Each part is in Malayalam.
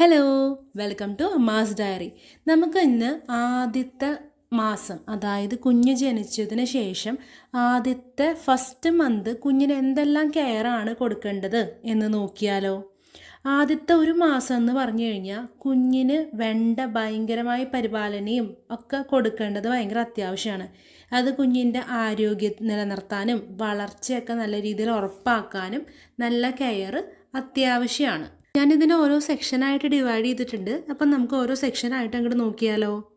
Hello welcome to Amma's diary നമുക്ക് ഇന്ന് ആദ്യത്തെ മാസം അതായത് കുഞ്ഞ് ജനിച്ചതിന് ശേഷം ആദ്യത്തെ ഫസ്റ്റ് മന്ത് കുഞ്ഞിന് എന്തെല്ലാം കെയറാണ് കൊടുക്കേണ്ടത് എന്ന് നോക്കിയാലോ? ആദ്യത്തെ ഒരു മാസം എന്ന് പറഞ്ഞു കഴിഞ്ഞാൽ കുഞ്ഞിന് വേണ്ട ഭയങ്കരമായ പരിപാലനയും ഒക്കെ കൊടുക്കേണ്ടത് ഭയങ്കര അത്യാവശ്യമാണ്. അത് കുഞ്ഞിന്റെ ആരോഗ്യം നിലനിർത്താനും വളർച്ചയൊക്കെ നല്ല രീതിയിൽ ഉറപ്പാക്കാനും നല്ല കെയർ അത്യാവശ്യമാണ്. ഞാനിതിനെ ഓരോ സെക്ഷനായിട്ട് ഡിവൈഡ് ചെയ്തിട്ടുണ്ട്. അപ്പം നമുക്ക് ഓരോ സെക്ഷനായിട്ട് അങ്ങോട്ട് നോക്കിയാലോ?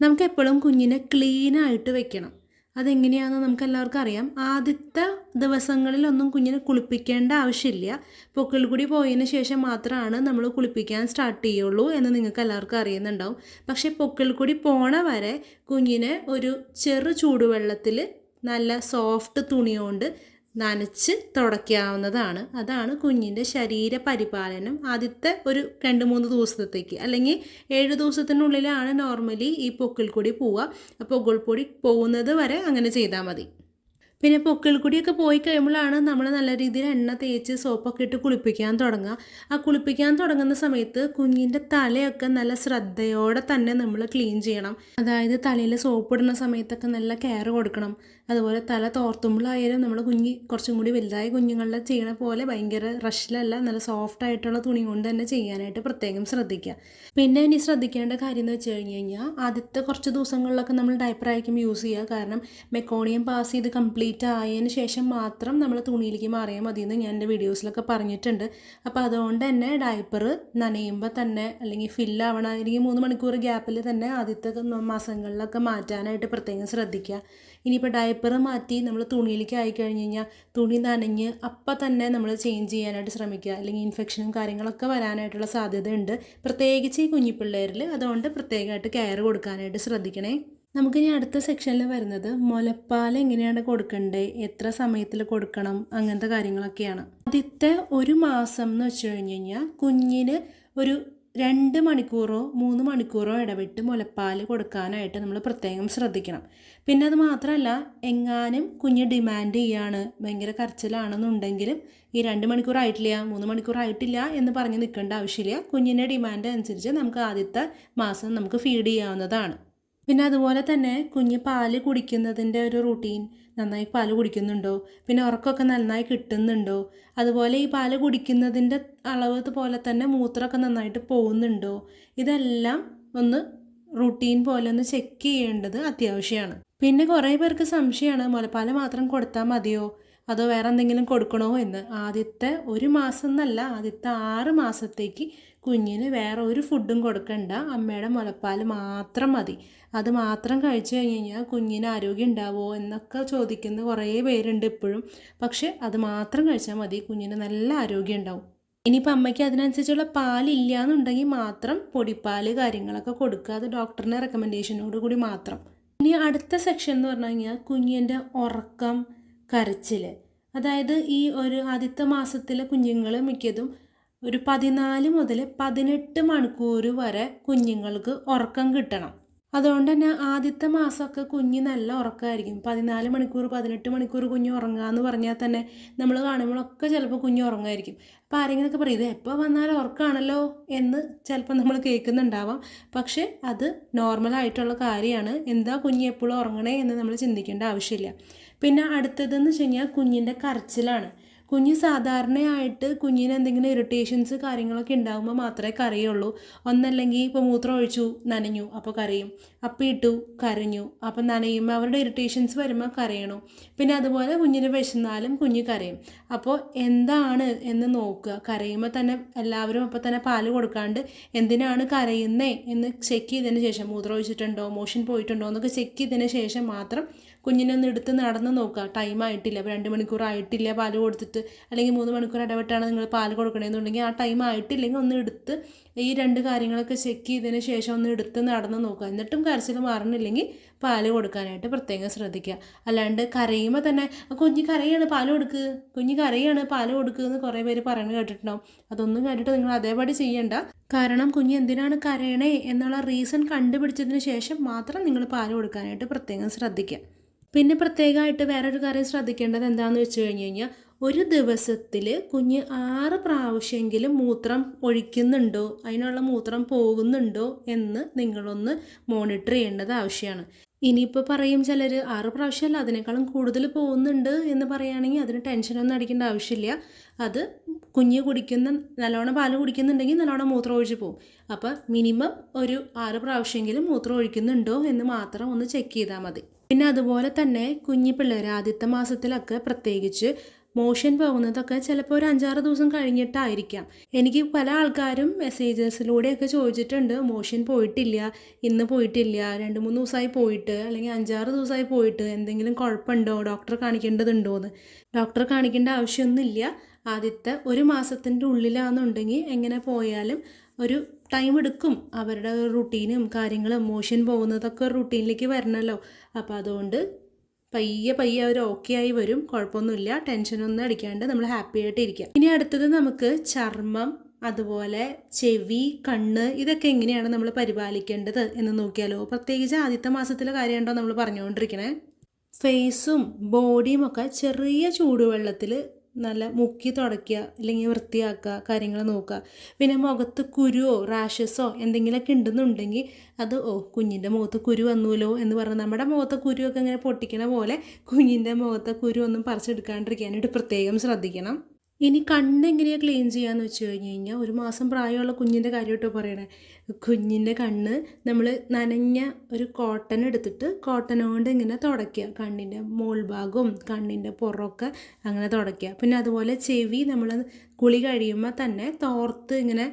നമുക്ക് എപ്പോഴും കുഞ്ഞിനെ ക്ലീൻ ആയിട്ട് വെക്കണം. അതെങ്ങനെയാണെന്ന് നമുക്ക് എല്ലാവർക്കും അറിയാം. ആദ്യത്തെ ദിവസങ്ങളിലൊന്നും കുഞ്ഞിനെ കുളിപ്പിക്കേണ്ട ആവശ്യമില്ല. പൊക്കൽ കൂടി പോയതിന് ശേഷം മാത്രമാണ് നമ്മൾ കുളിപ്പിക്കാൻ സ്റ്റാർട്ട് ചെയ്യുള്ളൂ എന്ന് നിങ്ങൾക്ക് എല്ലാവർക്കും അറിയുന്നുണ്ടാവും. പക്ഷേ പൊക്കൽ കൂടി പോണ വരെ കുഞ്ഞിനെ ഒരു ചെറു ചൂടുവെള്ളത്തിൽ നല്ല സോഫ്റ്റ് തുണി കൊണ്ട് നനച്ച് തുടയ്ക്കാവുന്നതാണ്. അതാണ് കുഞ്ഞിന്റെ ശരീര പരിപാലനം ആദ്യത്തെ ഒരു രണ്ട് മൂന്ന് ദിവസത്തേക്ക്. അല്ലെങ്കിൽ ഏഴ് ദിവസത്തിനുള്ളിലാണ് നോർമലി ഈ പൊക്കിൽ കൂടി പോവുക. പൊക്കിൾ പൊടി പോകുന്നത് വരെ അങ്ങനെ ചെയ്താൽ മതി. പിന്നെ പൊക്കിൾ കൂടിയൊക്കെ പോയി കഴിയുമ്പോഴാണ് നമ്മൾ നല്ല രീതിയിൽ എണ്ണ തേച്ച് സോപ്പൊക്കെ ഇട്ട് കുളിപ്പിക്കാൻ തുടങ്ങുക. ആ കുളിപ്പിക്കാൻ തുടങ്ങുന്ന സമയത്ത് കുഞ്ഞിന്റെ തലയൊക്കെ നല്ല ശ്രദ്ധയോടെ തന്നെ നമ്മൾ ക്ലീൻ ചെയ്യണം. അതായത് തലയിൽ സോപ്പ് ഇടുന്ന സമയത്തൊക്കെ നല്ല കെയർ കൊടുക്കണം. അതുപോലെ തല തോർത്തുമ്പോഴായാലും നമ്മൾ കുഞ്ഞി കുറച്ചും കൂടി വലുതായ കുഞ്ഞുങ്ങളുടെ ചെയ്യണ പോലെ ഭയങ്കര റഷിലല്ല നല്ല സോഫ്റ്റ് ആയിട്ടുള്ള തുണി കൊണ്ട് തന്നെ ചെയ്യാനായിട്ട് പ്രത്യേകം ശ്രദ്ധിക്കുക. പിന്നെ ഇനി ശ്രദ്ധിക്കേണ്ട കാര്യം എന്ന് വെച്ച് കഴിഞ്ഞ് കഴിഞ്ഞാൽ ആദ്യത്തെ കുറച്ച് ദിവസങ്ങളിലൊക്കെ നമ്മൾ ഡയപ്പർ ആയിരിക്കും യൂസ് ചെയ്യുക. കാരണം മെക്കോണിയം പാസ് ചെയ്ത് കംപ്ലീറ്റ് ആയതിന് ശേഷം മാത്രം നമ്മൾ തുണിയിലേക്ക് മാറിയാൽ മതി എന്ന് ഞാൻ എന്റെ വീഡിയോസിലൊക്കെ പറഞ്ഞിട്ടുണ്ട്. അപ്പോൾ അതുകൊണ്ട് തന്നെ ഡയപ്പർ നനയുമ്പോൾ തന്നെ അല്ലെങ്കിൽ ഫില്ലാവണ അല്ലെങ്കിൽ മൂന്ന് മണിക്കൂർ ഗ്യാപ്പിൽ തന്നെ ആദ്യത്തെ മാസങ്ങളിലൊക്കെ മാറ്റാനായിട്ട് പ്രത്യേകം ശ്രദ്ധിക്കുക. ഇനിയിപ്പോൾ ഡയപ്പർ മാറ്റി നമ്മൾ തുണിയിലേക്ക് ആയി കഴിഞ്ഞ് കഴിഞ്ഞാൽ തുണി നനഞ്ഞ് അപ്പം തന്നെ നമ്മൾ ചേഞ്ച് ചെയ്യാനായിട്ട് ശ്രമിക്കുക. അല്ലെങ്കിൽ ഇൻഫെക്ഷനും കാര്യങ്ങളൊക്കെ വരാനായിട്ടുള്ള സാധ്യതയുണ്ട്. പ്രത്യേകിച്ച് ഈ കുഞ്ഞിപ്പിള്ളേരിൽ അതുകൊണ്ട് പ്രത്യേകമായിട്ട് കെയർ കൊടുക്കാനായിട്ട് ശ്രദ്ധിക്കണേ. നമുക്കിനി അടുത്ത സെക്ഷനിൽ വരുന്നത് മുലപ്പാൽ എങ്ങനെയാണ് കൊടുക്കേണ്ടത് എത്ര സമയത്തിൽ കൊടുക്കണം? അങ്ങനത്തെ കാര്യങ്ങളൊക്കെയാണ്. ആദ്യത്തെ ഒരു മാസം എന്ന് വെച്ച് കഴിഞ്ഞ് കഴിഞ്ഞാൽ കുഞ്ഞിന് ഒരു രണ്ട് മണിക്കൂറോ മൂന്ന് മണിക്കൂറോ ഇടവിട്ട് മുലപ്പാൽ കൊടുക്കാനായിട്ട് നമ്മൾ പ്രത്യേകം ശ്രദ്ധിക്കണം. പിന്നെ അത് മാത്രമല്ല എങ്ങാനും കുഞ്ഞ് ഡിമാൻഡ് ചെയ്യാണ് ഭയങ്കര കരച്ചിലാണെന്നുണ്ടെങ്കിലും ഈ രണ്ട് മണിക്കൂർ ആയിട്ടില്ല മൂന്ന് മണിക്കൂർ ആയിട്ടില്ല എന്ന് പറഞ്ഞ് നിൽക്കേണ്ട ആവശ്യമില്ല. കുഞ്ഞിന്റെ ഡിമാൻഡ് അനുസരിച്ച് നമുക്ക് ആദ്യത്തെ മാസം നമുക്ക് ഫീഡ് ചെയ്യാവുന്നതാണ്. പിന്നെ അതുപോലെ തന്നെ കുഞ്ഞ് പാൽ കുടിക്കുന്നതിന്റെ ഒരു റുട്ടീൻ നന്നായി പാൽ കുടിക്കുന്നുണ്ടോ? പിന്നെ ഉറക്കമൊക്കെ നന്നായി കിട്ടുന്നുണ്ടോ? അതുപോലെ ഈ പാൽ കുടിക്കുന്നതിന്റെ അളവ് പോലെ തന്നെ മൂത്രമൊക്കെ നന്നായിട്ട് പോകുന്നുണ്ടോ? ഇതെല്ലാം ഒന്ന് റുട്ടീൻ പോലെ ഒന്ന് ചെക്ക് ചെയ്യേണ്ടത് അത്യാവശ്യമാണ്. പിന്നെ കുറേ പേർക്ക് സംശയമാണ് മുലപ്പാൽ മാത്രം കൊടുത്താൽ മതിയോ? അതോ വേറെ എന്തെങ്കിലും കൊടുക്കണോ എന്ന്? ആദ്യത്തെ ഒരു മാസം എന്നല്ല ആദ്യത്തെ ആറ് മാസത്തേക്ക് കുഞ്ഞിന് വേറെ ഒരു ഫുഡും കൊടുക്കണ്ട. അമ്മയുടെ മുലപ്പാൽ മാത്രം മതി. അത് മാത്രം കഴിച്ചു കഴിഞ്ഞ് കഴിഞ്ഞാൽ കുഞ്ഞിന് ആരോഗ്യം ഉണ്ടാവുമോ എന്നൊക്കെ ചോദിക്കുന്ന കുറേ പേരുണ്ട് ഇപ്പോഴും. പക്ഷേ അത് മാത്രം കഴിച്ചാൽ മതി. കുഞ്ഞിന് നല്ല ആരോഗ്യം ഉണ്ടാവും. ഇനിയിപ്പോൾ അമ്മയ്ക്ക് അതിനനുസരിച്ചുള്ള പാലില്ല എന്നുണ്ടെങ്കിൽ മാത്രം പൊടിപ്പാൽ കാര്യങ്ങളൊക്കെ കൊടുക്കുക. അത് ഡോക്ടറിന്റെ റെക്കമെൻഡേഷനോട് കൂടി മാത്രം. ഇനി അടുത്ത സെക്ഷൻ എന്ന് പറഞ്ഞു കഴിഞ്ഞാൽ കുഞ്ഞിന്റെ ഉറക്കം കരച്ചിൽ അതായത് ഈ ഒരു ആദ്യത്തെ മാസത്തിലെ കുഞ്ഞുങ്ങൾ മിക്കതും ഒരു പതിനാല് മുതൽ പതിനെട്ട് മണിക്കൂർ വരെ കുഞ്ഞുങ്ങൾക്ക് ഉറക്കം കിട്ടണം. അതുകൊണ്ട് തന്നെ ആദ്യത്തെ മാസമൊക്കെ കുഞ്ഞ് നല്ല ഉറക്കമായിരിക്കും പതിനാല് മണിക്കൂർ പതിനെട്ട് മണിക്കൂർ കുഞ്ഞ് ഉറങ്ങുക എന്ന് പറഞ്ഞാൽ തന്നെ നമ്മൾ കാണുമ്പോഴൊക്കെ ചിലപ്പോൾ കുഞ്ഞ് ഉറങ്ങായിരിക്കും. അപ്പോൾ ആരെങ്കിലുമൊക്കെ പറയും ഇത് എപ്പോൾ വന്നാലും ഉറക്കമാണല്ലോ എന്ന് ചിലപ്പോൾ നമ്മൾ കേൾക്കുന്നുണ്ടാവാം. പക്ഷേ അത് നോർമലായിട്ടുള്ള കാര്യമാണ്. എന്താ കുഞ്ഞ് എപ്പോഴും ഉറങ്ങണേ എന്ന് നമ്മൾ ചിന്തിക്കേണ്ട ആവശ്യമില്ല. പിന്നെ അടുത്തതെന്ന് വെച്ച് കഴിഞ്ഞാൽ കുഞ്ഞിന്റെ കരച്ചിലാണ്. കുഞ്ഞ് സാധാരണയായിട്ട് കുഞ്ഞിന് എന്തെങ്കിലും ഇറിറ്റേഷൻസ് കാര്യങ്ങളൊക്കെ ഉണ്ടാകുമ്പോൾ മാത്രമേ കരയുള്ളൂ. ഒന്നല്ലെങ്കിൽ ഇപ്പോൾ മൂത്രം ഒഴിച്ചു നനഞ്ഞു അപ്പോൾ കരയും. ഇട്ടു കരഞ്ഞു അപ്പം നനയുമ്പോൾ അവരുടെ ഇറിറ്റേഷൻസ് വരുമ്പോൾ കരയണു. പിന്നെ അതുപോലെ കുഞ്ഞിന് വിശന്നാലും കുഞ്ഞ് കരയും. അപ്പോൾ എന്താണ് എന്ന് നോക്കുക. കരയുമ്പോൾ തന്നെ എല്ലാവരും അപ്പോൾ തന്നെ പാൽ കൊടുക്കാണ്ട് എന്തിനാണ് കരയുന്നേ എന്ന് ചെക്ക് ചെയ്തതിന് ശേഷം മൂത്രം ഒഴിച്ചിട്ടുണ്ടോ മോഷൻ പോയിട്ടുണ്ടോ എന്നൊക്കെ ചെക്ക് ചെയ്തതിന് ശേഷം മാത്രം കുഞ്ഞിനെ ഒന്ന് എടുത്ത് നടന്ന് നോക്കുക. ടൈം ആയിട്ടില്ല. ഇപ്പോൾ രണ്ട് മണിക്കൂർ ആയിട്ടില്ല. പാൽ കൊടുത്തിട്ട് അല്ലെങ്കിൽ മൂന്ന് മണിക്കൂർ ഇടവിട്ടാണ് നിങ്ങൾ പാൽ കൊടുക്കണമെന്നുണ്ടെങ്കിൽ ആ ടൈം ആയിട്ടില്ലെങ്കിൽ ഒന്ന് എടുത്ത് ഈ രണ്ട് കാര്യങ്ങളൊക്കെ ചെക്ക് ചെയ്തതിന് ശേഷം ഒന്ന് എടുത്ത് നടന്ന് നോക്കുക. എന്നിട്ടും കരച്ചിൽ മാറണില്ലെങ്കിൽ പാൽ കൊടുക്കാനായിട്ട് പ്രത്യേകം ശ്രദ്ധിക്കുക. അല്ലാണ്ട് കരയുമ്പോൾ തന്നെ കുഞ്ഞ് കരയാണ് പാൽ കൊടുക്കുക കുഞ്ഞ് കരയാണ് പാൽ കൊടുക്കുക എന്ന് കുറേ പേര് പറയുന്നത് കേട്ടിട്ടുണ്ടാവും. അതൊന്നും കേട്ടിട്ട് നിങ്ങൾ അതേപടി ചെയ്യണ്ട. കാരണം കുഞ്ഞ് എന്തിനാണ് കരയണേ എന്നുള്ള റീസൺ കണ്ടുപിടിച്ചതിന് ശേഷം മാത്രം നിങ്ങൾ പാൽ കൊടുക്കാനായിട്ട് പ്രത്യേകം ശ്രദ്ധിക്കുക. പിന്നെ പ്രത്യേകമായിട്ട് വേറൊരു കാര്യം ശ്രദ്ധിക്കേണ്ടത് എന്താണെന്ന് വെച്ച് കഴിഞ്ഞ് കഴിഞ്ഞാൽ ഒരു ദിവസത്തിൽ കുഞ്ഞ് ആറ് പ്രാവശ്യമെങ്കിലും മൂത്രം ഒഴിക്കുന്നുണ്ടോ? അതിനുള്ള മൂത്രം പോകുന്നുണ്ടോ എന്ന് നിങ്ങളൊന്ന് മോണിറ്റർ ചെയ്യേണ്ടത് ആവശ്യമാണ്. ഇനിയിപ്പോൾ പറയും ചിലർ ആറ് പ്രാവശ്യമല്ല അതിനേക്കാളും കൂടുതൽ പോകുന്നുണ്ട് എന്ന് പറയുകയാണെങ്കിൽ അതിന് ടെൻഷനൊന്നും അടിക്കേണ്ട ആവശ്യമില്ല. അത് കുഞ്ഞ് കുടിക്കുന്ന നല്ലോണം പാൽ കുടിക്കുന്നുണ്ടെങ്കിൽ നല്ലോണം മൂത്രം ഒഴിച്ച് പോകും. അപ്പോൾ മിനിമം ഒരു ആറ് പ്രാവശ്യമെങ്കിലും മൂത്രം ഒഴിക്കുന്നുണ്ടോ എന്ന് മാത്രം ഒന്ന് ചെക്ക് ചെയ്താൽ മതി. പിന്നെ അതുപോലെ തന്നെ കുഞ്ഞി പിള്ളേർ ആദ്യത്തെ മാസത്തിലൊക്കെ പ്രത്യേകിച്ച് മോഷൻ പോകുന്നതൊക്കെ ചിലപ്പോൾ ഒരു അഞ്ചാറ് ദിവസം കഴിഞ്ഞിട്ടായിരിക്കാം. എനിക്ക് പല ആൾക്കാരും മെസ്സേജസിലൂടെയൊക്കെ ചോദിച്ചിട്ടുണ്ട് മോഷൻ പോയിട്ടില്ല ഇന്ന് പോയിട്ടില്ല രണ്ട് മൂന്ന് ദിവസമായി പോയിട്ട് അല്ലെങ്കിൽ അഞ്ചാറ് ദിവസമായി പോയിട്ട് എന്തെങ്കിലും കുഴപ്പമുണ്ടോ? ഡോക്ടറെ കാണിക്കേണ്ടതുണ്ടോ എന്ന് ഡോക്ടറെ കാണിക്കേണ്ട ആവശ്യമൊന്നുമില്ല. ആദ്യത്തെ ഒരു മാസത്തിന്റെ ഉള്ളിലാണെന്നുണ്ടെങ്കിൽ എങ്ങനെ പോയാലും ഒരു ടൈം എടുക്കും. അവരുടെ റുട്ടീനും കാര്യങ്ങളും മോഷൻ പോകുന്നതൊക്കെ റുട്ടീനിലേക്ക് വരണമല്ലോ അപ്പോൾ അതുകൊണ്ട് പയ്യെ പയ്യെ അവർ ഓക്കെ ആയി വരും. കുഴപ്പമൊന്നുമില്ല. ടെൻഷനൊന്നും അടിക്കാണ്ട് നമ്മൾ ഹാപ്പി ആയിട്ട് ഇരിക്കാം. ഇനി അടുത്തത് നമുക്ക് ചർമ്മം അതുപോലെ ചെവി കണ്ണ് ഇതൊക്കെ എങ്ങനെയാണ് നമ്മൾ പരിപാലിക്കേണ്ടത് എന്ന് നോക്കിയാലോ? പ്രത്യേകിച്ച് ആദ്യത്തെ മാസത്തിലെ കാര്യമുണ്ടോ നമ്മൾ പറഞ്ഞുകൊണ്ടിരിക്കണേ. ഫേസും ബോഡിയും ഒക്കെ ചെറിയ ചൂടുവെള്ളത്തിൽ നല്ല മുക്കി തുടയ്ക്കുക അല്ലെങ്കിൽ വൃത്തിയാക്കുക കാര്യങ്ങൾ നോക്കുക. പിന്നെ മുഖത്ത് കുരുവോ റാഷസോ എന്തെങ്കിലുമൊക്കെ ഉണ്ടെന്നുണ്ടെങ്കിൽ അത് ഓ കുഞ്ഞിന്റെ മുഖത്ത് കുരു വന്നുല്ലോ എന്ന് പറഞ്ഞ് നമ്മുടെ മുഖത്തെ കുരുവൊക്കെ ഇങ്ങനെ പൊട്ടിക്കണ പോലെ കുഞ്ഞിന്റെ മുഖത്തെ കുരു ഒന്നും പറിച്ചെടുക്കാണ്ടിരിക്കാനായിട്ട് പ്രത്യേകം ശ്രദ്ധിക്കണം. ഇനി കണ്ണ് എങ്ങനെയാണ് ക്ലീൻ ചെയ്യാന്ന് വെച്ച് കഴിഞ്ഞ് കഴിഞ്ഞാൽ ഒരു മാസം പ്രായമുള്ള കുഞ്ഞിന്റെ കാര്യമായിട്ട് പറയണേ. കുഞ്ഞിന്റെ കണ്ണ് നമ്മൾ നനഞ്ഞ ഒരു കോട്ടൺ എടുത്തിട്ട് കോട്ടൺ കൊണ്ട് ഇങ്ങനെ തുടയ്ക്കുക. കണ്ണിന്റെ മോൾ ഭാഗവും കണ്ണിന്റെ പുറമൊക്കെ അങ്ങനെ തുടയ്ക്കുക. പിന്നെ അതുപോലെ ചെവി നമ്മൾ കുളി കഴിയുമ്പോൾ തന്നെ തോർത്ത് ഇങ്ങനെ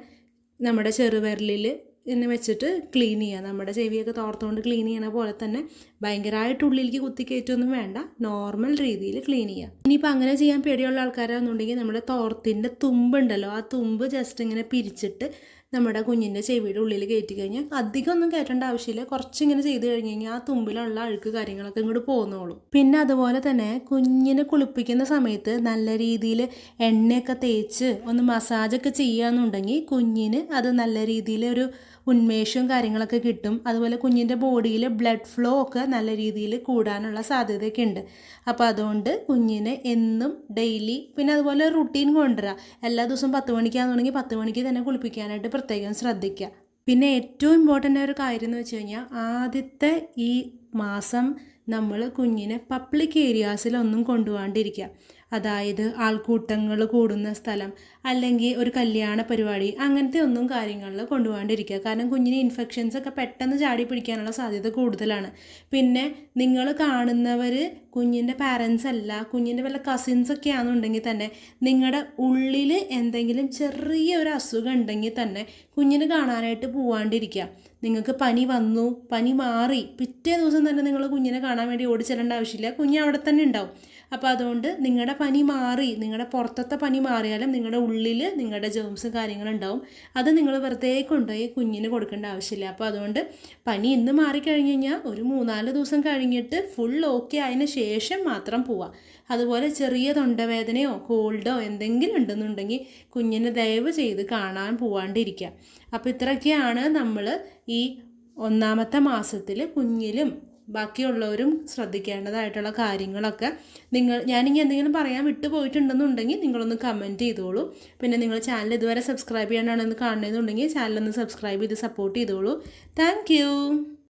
നമ്മുടെ ചെറുവിരലിൽ ഇങ്ങനെ വെച്ചിട്ട് ക്ലീൻ ചെയ്യുക. നമ്മുടെ ചെവിയൊക്കെ തോർത്തുകൊണ്ട് ക്ലീൻ ചെയ്യണ പോലെ തന്നെ ഭയങ്കരമായിട്ട് ഉള്ളിലേക്ക് കുത്തിക്കയറ്റൊന്നും വേണ്ട. നോർമൽ രീതിയിൽ ക്ലീൻ ചെയ്യുക ഇനിയിപ്പോൾ അങ്ങനെ ചെയ്യാൻ പേടിയുള്ള ആൾക്കാരാണെന്നുണ്ടെങ്കിൽ നമ്മുടെ തോർത്തിന്റെ തുമ്പുണ്ടല്ലോ ആ തുമ്പ് ജസ്റ്റ് ഇങ്ങനെ പിരിച്ചിട്ട് നമ്മുടെ കുഞ്ഞിന്റെ ചെവിയുടെ ഉള്ളിൽ കയറ്റി കഴിഞ്ഞാൽ അധികം ഒന്നും കയറ്റേണ്ട ആവശ്യമില്ല. കുറച്ചിങ്ങനെ ചെയ്ത് കഴിഞ്ഞ് കഴിഞ്ഞാൽ ആ തുമ്പിലുള്ള അഴുക്ക് കാര്യങ്ങളൊക്കെ ഇങ്ങോട്ട് പോന്നോളും. പിന്നെ അതുപോലെ തന്നെ കുഞ്ഞിനെ കുളിപ്പിക്കുന്ന സമയത്ത് നല്ല രീതിയിൽ എണ്ണയൊക്കെ തേച്ച് ഒന്ന് മസാജൊക്കെ ചെയ്യുകയെന്നുണ്ടെങ്കിൽ കുഞ്ഞിന് അത് നല്ല രീതിയിൽ ഒരു ഉന്മേഷവും കാര്യങ്ങളൊക്കെ കിട്ടും. അതുപോലെ കുഞ്ഞിന്റെ ബോഡിയിൽ ബ്ലഡ് ഫ്ലോ ഒക്കെ നല്ല രീതിയിൽ കൂടാനുള്ള സാധ്യതയൊക്കെ ഉണ്ട്. അപ്പോൾ അതുകൊണ്ട് കുഞ്ഞിനെ എന്നും ഡെയിലി പിന്നെ അതുപോലെ റുട്ടീൻ കൊണ്ടുവരിക എല്ലാ ദിവസവും പത്ത് മണിക്കാണെന്നുണ്ടെങ്കിൽ പത്ത് മണിക്ക് തന്നെ കുളിപ്പിക്കാനായിട്ട് പ്രത്യേകം ശ്രദ്ധിക്കുക. പിന്നെ ഏറ്റവും ഇമ്പോർട്ടന്റ് ഒരു കാര്യം എന്ന് വെച്ച് കഴിഞ്ഞാൽ ആദ്യത്തെ ഈ മാസം നമ്മൾ കുഞ്ഞിനെ പബ്ലിക് ഏരിയാസിലൊന്നും കൊണ്ടുപോകാണ്ടിരിക്കുക. അതായത് ആൾക്കൂട്ടങ്ങൾ കൂടുന്ന സ്ഥലം അല്ലെങ്കിൽ ഒരു കല്യാണ പരിപാടി അങ്ങനത്തെ ഒന്നും കാര്യങ്ങളിൽ കൊണ്ടുപോകാണ്ടിരിക്കുക. കാരണം കുഞ്ഞിന് ഇൻഫെക്ഷൻസ് ഒക്കെ പെട്ടെന്ന് ചാടി പിടിക്കാനുള്ള സാധ്യത കൂടുതലാണ്. പിന്നെ നിങ്ങൾ കാണുന്നവർ കുഞ്ഞിന്റെ പാരൻസ് അല്ല കുഞ്ഞിന്റെ വല്ല കസിൻസ് ഒക്കെ ആണെന്നുണ്ടെങ്കിൽ തന്നെ നിങ്ങളുടെ ഉള്ളിൽ എന്തെങ്കിലും ചെറിയ ഒരു അസുഖം ഉണ്ടെങ്കിൽ തന്നെ കുഞ്ഞിന് കാണാനായിട്ട് പോവാണ്ടിരിക്കുക. നിങ്ങൾക്ക് പനി വന്നു പനി മാറി പിറ്റേ ദിവസം തന്നെ നിങ്ങൾ കുഞ്ഞിനെ കാണാൻ വേണ്ടി ഓടിച്ചെല്ലേണ്ട ആവശ്യമില്ല. കുഞ്ഞ് അവിടെ തന്നെ ഉണ്ടാവും. അപ്പോൾ അതുകൊണ്ട് നിങ്ങളുടെ പനി മാറി നിങ്ങളുടെ പുറത്തത്തെ പനി മാറിയാലും നിങ്ങളുടെ ഉള്ളിൽ നിങ്ങളുടെ ജേംസ് കാര്യങ്ങളുണ്ടാവും അത് നിങ്ങൾ വെറുതെ കൊണ്ടുപോയി കുഞ്ഞിന് കൊടുക്കേണ്ട ആവശ്യമില്ല. അപ്പോൾ അതുകൊണ്ട് പനി ഇന്ന് മാറിക്കഴിഞ്ഞ് കഴിഞ്ഞാൽ ഒരു മൂന്നാൽ ദിവസം കഴിഞ്ഞിട്ട് ഫുൾ ഓക്കെ ആയതിന് ശേഷം മാത്രം പോവാം. അതുപോലെ ചെറിയ തൊണ്ടവേദനയോ കോൾഡോ എന്തെങ്കിലും ഉണ്ടെന്നുണ്ടെങ്കിൽ കുഞ്ഞിനെ ദയവ് ചെയ്ത് കാണാൻ പോവാണ്ടിരിക്കുക അപ്പോൾ ഇത്രയൊക്കെയാണ് നമ്മൾ ഈ ഒന്നാമത്തെ മാസത്തിൽ കുഞ്ഞിലും ബാക്കിയുള്ളവരും ശ്രദ്ധിക്കേണ്ടതായിട്ടുള്ള കാര്യങ്ങളൊക്കെ നിങ്ങൾ ഞാനിങ്ങനെ എന്തെങ്കിലും പറയാൻ വിട്ടുപോയിട്ടുണ്ടെന്നുണ്ടെങ്കിൽ നിങ്ങളൊന്ന് കമന്റ് ചെയ്തോളൂ. പിന്നെ നിങ്ങൾ ചാനൽ ഇതുവരെ സബ്സ്ക്രൈബ് ചെയ്യാനാണെന്ന് കാണുന്നതെന്നുണ്ടെങ്കിൽ ചാനലൊന്ന് സബ്സ്ക്രൈബ് ചെയ്ത് സപ്പോർട്ട് ചെയ്തോളൂ. താങ്ക്